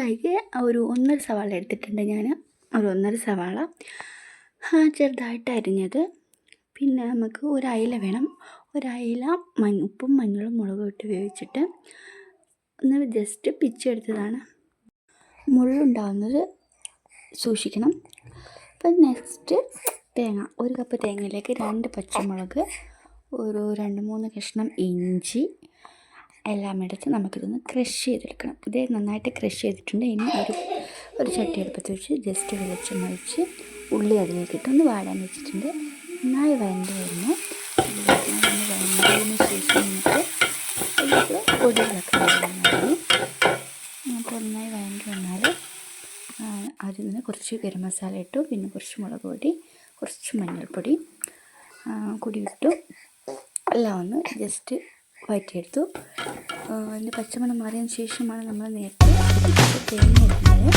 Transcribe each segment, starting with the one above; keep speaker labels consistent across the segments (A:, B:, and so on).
A: കായ്ക്ക് ഒരു ഒന്നര സവാള എടുത്തിട്ടുണ്ട് ഞാൻ. ഒരു ഒന്നര സവാള. ചെറുതായിട്ട് അരിഞ്ഞത്. പിന്നെ നമുക്ക് ഒരു അയില വേണം. ഒരു അയില മഞ്ഞ ഉപ്പും മഞ്ഞളും മുളകും ഇട്ട് വേവിച്ചിട്ട് ഒന്ന് ജസ്റ്റ് പിച്ചെടുത്തതാണ് മുള്ളുണ്ടാകുന്നത് സൂക്ഷിക്കണം. അപ്പം നെക്സ്റ്റ് തേങ്ങ. ഒരു കപ്പ് തേങ്ങയിലേക്ക് രണ്ട് പച്ചമുളക് ഒരു രണ്ട് മൂന്ന് കഷ്ണം ഇഞ്ചി എല്ലാം എടുത്ത് നമുക്കിതൊന്ന് ക്രഷ് ചെയ്തെടുക്കണം. ഇത് നന്നായിട്ട് ക്രഷ് ചെയ്തിട്ടുണ്ട്. ഇനി ഒരു ഒരു ചട്ടി എടുപ്പത്ത് വെച്ച് ജസ്റ്റ് വെളിച്ചം ഒഴിച്ച് ഉള്ളി അതിലേക്ക് ഇട്ട് ഒന്ന് വാടാൻ വെച്ചിട്ടുണ്ട്. നന്നായി വരണ്ട് വരുന്നു വരണ്ടതിന് ശേഷം നമുക്ക് നമുക്ക് നന്നായി വരണ്ട് വന്നാൽ ആദ്യം തന്നെ കുറച്ച് ഗരം മസാല ഇട്ടു. പിന്നെ കുറച്ച് മുളക് പൊടി കുറച്ച് മഞ്ഞൾപ്പൊടി കൂടി ഇട്ടു. എല്ലാം ഒന്ന് ജസ്റ്റ് വഴറ്റിയെടുത്തു അതിന്റെ പച്ചമണം മാറിയതിന് ശേഷമാണ് നമ്മൾ നേരത്തെ തേങ്ങ എടുക്കുന്നത്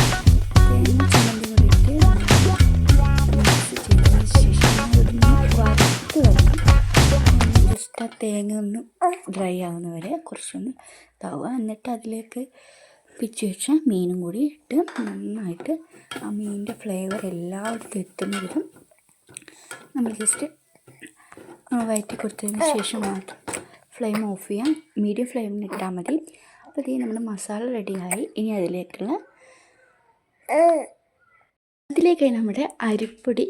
A: തേങ്ങ ചമ്മന്തി കൂടി ഇട്ട് ആ തേങ്ങ ഒന്ന് ഡ്രൈ ആവുന്ന വരെ കുറച്ചൊന്ന് ഇതാവുക. എന്നിട്ട് അതിലേക്ക് പിച്ച് വെച്ച മീനും കൂടി ഇട്ട് നന്നായിട്ട് ആ മീനിന്റെ ഫ്ലേവർ എല്ലായിടത്തും എത്തുന്ന വിധം നമ്മൾ ജസ്റ്റ് വയറ്റി കൊടുത്തതിന് ശേഷം മാത്രം ഫ്ലെയിം ഓഫ് ചെയ്യാം. മീഡിയം ഫ്ലെയിമിൽ ഇട്ടാൽ മതി. അപ്പോൾ ഇതേ നമ്മുടെ മസാല റെഡിയായി ഇനി അതിലേക്കുള്ള അതിലേക്കായി നമ്മുടെ അരിപ്പൊടി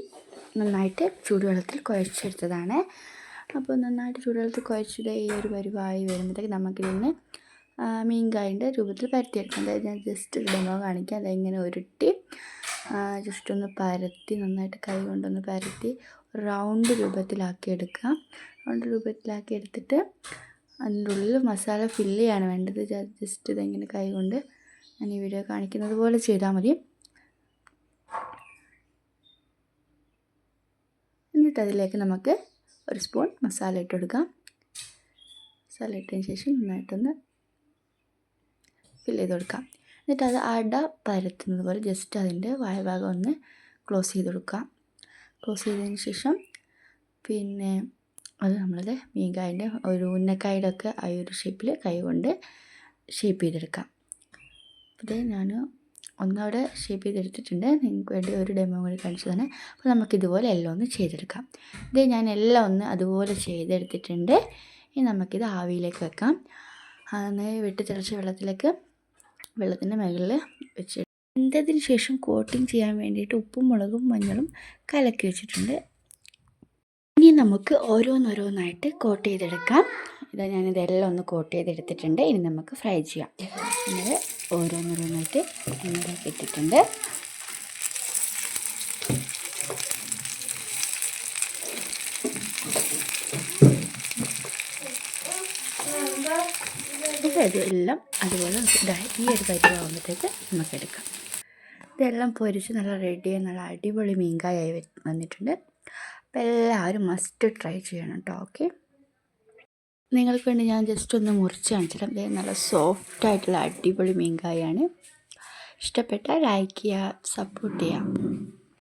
A: നന്നായിട്ട് ചൂടുവെള്ളത്തിൽ കുഴച്ചെടുത്തതാണ്. അപ്പോൾ നന്നായിട്ട് ചൂടുവെള്ളത്തിൽ കുഴച്ചത് ഈ ഒരു പരിവായി വരുമ്പോഴത്തേക്ക് നമുക്കിതിന് മീൻകായിന്റെ രൂപത്തിൽ പരത്തിയെടുക്കാം. അതായത് ഞാൻ ജസ്റ്റ് ഡെമോ കാണിക്കാം. അതെങ്ങനെ ഉരുട്ടി ജസ്റ്റ് ഒന്ന് പരത്തി നന്നായിട്ട് കൈ കൊണ്ടൊന്ന് പരത്തി റൗണ്ട് രൂപത്തിലാക്കി എടുക്കുക റൗണ്ട് രൂപത്തിലാക്കി എടുത്തിട്ട് അതിന്റെ ഉള്ളിൽ മസാല ഫില്ല് ചെയ്യാണ് വേണ്ടത്. ജസ്റ്റ് ഇതെങ്ങനെ കൈ കൊണ്ട് ഞാൻ ഈ വീഡിയോ കാണിക്കുന്നത് പോലെ ചെയ്താൽ മതി. എന്നിട്ട് അതിലേക്ക് നമുക്ക് ഒരു സ്പൂൺ മസാല ഇട്ട് കൊടുക്കാം. മസാല ഇട്ടതിന് ശേഷം നന്നായിട്ടൊന്ന് ഫില്ല് ചെയ്ത് കൊടുക്കാം. എന്നിട്ട് അത് അട പരത്തുന്നത് പോലെ ജസ്റ്റ് അതിന്റെ വായഭാഗം ഒന്ന് ക്ലോസ് ചെയ്ത് കൊടുക്കാം. ക്ലോസ് ചെയ്തതിന് ശേഷം പിന്നെ അത് നമ്മളത് മീൻകായന്റെ ഒരു ഉന്നക്കായുടെ ഒക്കെ ആ ഒരു ഷേപ്പിൽ കൈ കൊണ്ട് ഷേപ്പ് ചെയ്തെടുക്കാം. ഇത് ഞാൻ ഒന്നവിടെ ഷേപ്പ് ചെയ്തെടുത്തിട്ടുണ്ട്. നിങ്ങൾക്ക് വേണ്ടി ഒരു ഡെമോ കൂടി കാണിച്ചു തന്നെ അപ്പോൾ നമുക്കിതുപോലെ എല്ലാം ഒന്ന് ചെയ്തെടുക്കാം. ഇത് ഞാൻ എല്ലാം ഒന്ന് അതുപോലെ ചെയ്തെടുത്തിട്ടുണ്ട്. ഇനി നമുക്കിത് ആവിയിലേക്ക് വെക്കാം. അന്ന് വെട്ടി തിളച്ച വെള്ളത്തിലേക്ക് വെള്ളത്തിന്റെ മുകളിൽ വെച്ച് വെന്തതിന് ശേഷം കോട്ടിങ് ചെയ്യാൻ വേണ്ടിയിട്ട് ഉപ്പും മുളകും മഞ്ഞളും കലക്കി വെച്ചിട്ടുണ്ട്. ഇനി നമുക്ക് ഓരോന്നോരോന്നായിട്ട് കോട്ട് ചെയ്തെടുക്കാം. ഇതാ ഞാനിതെല്ലാം ഒന്ന് കോട്ട് ചെയ്തെടുത്തിട്ടുണ്ട്. ഇനി നമുക്ക് ഫ്രൈ ചെയ്യാം. നമ്മൾ ഓരോന്നോരോന്നായിട്ട് എണ്ണയിലേക്ക് ഇട്ടിട്ടുണ്ട്. ഇതെല്ലാം അതുപോലെ ഈ ഒരു നമുക്ക് എടുക്കാം ഇതെല്ലാം പൊരിച്ച് നല്ല റെഡിയായി നല്ല അടിപൊളി മീൻകായായി വന്നിട്ടുണ്ട്. അപ്പോൾ എല്ലാവരും മസ്റ്റ് ട്രൈ ചെയ്യണം കേട്ടോ ഓക്കെ നിങ്ങൾക്ക് വേണ്ടി ഞാൻ ജസ്റ്റ് ഒന്ന് മുറിച്ച് കാണിച്ചിട്ട് നല്ല സോഫ്റ്റ് ആയിട്ടുള്ള അടിപൊളി മീൻകായാണ്. ഇഷ്ടപ്പെട്ടാൽ ലൈക്ക് ചെയ്യുക സപ്പോർട്ട് ചെയ്യുക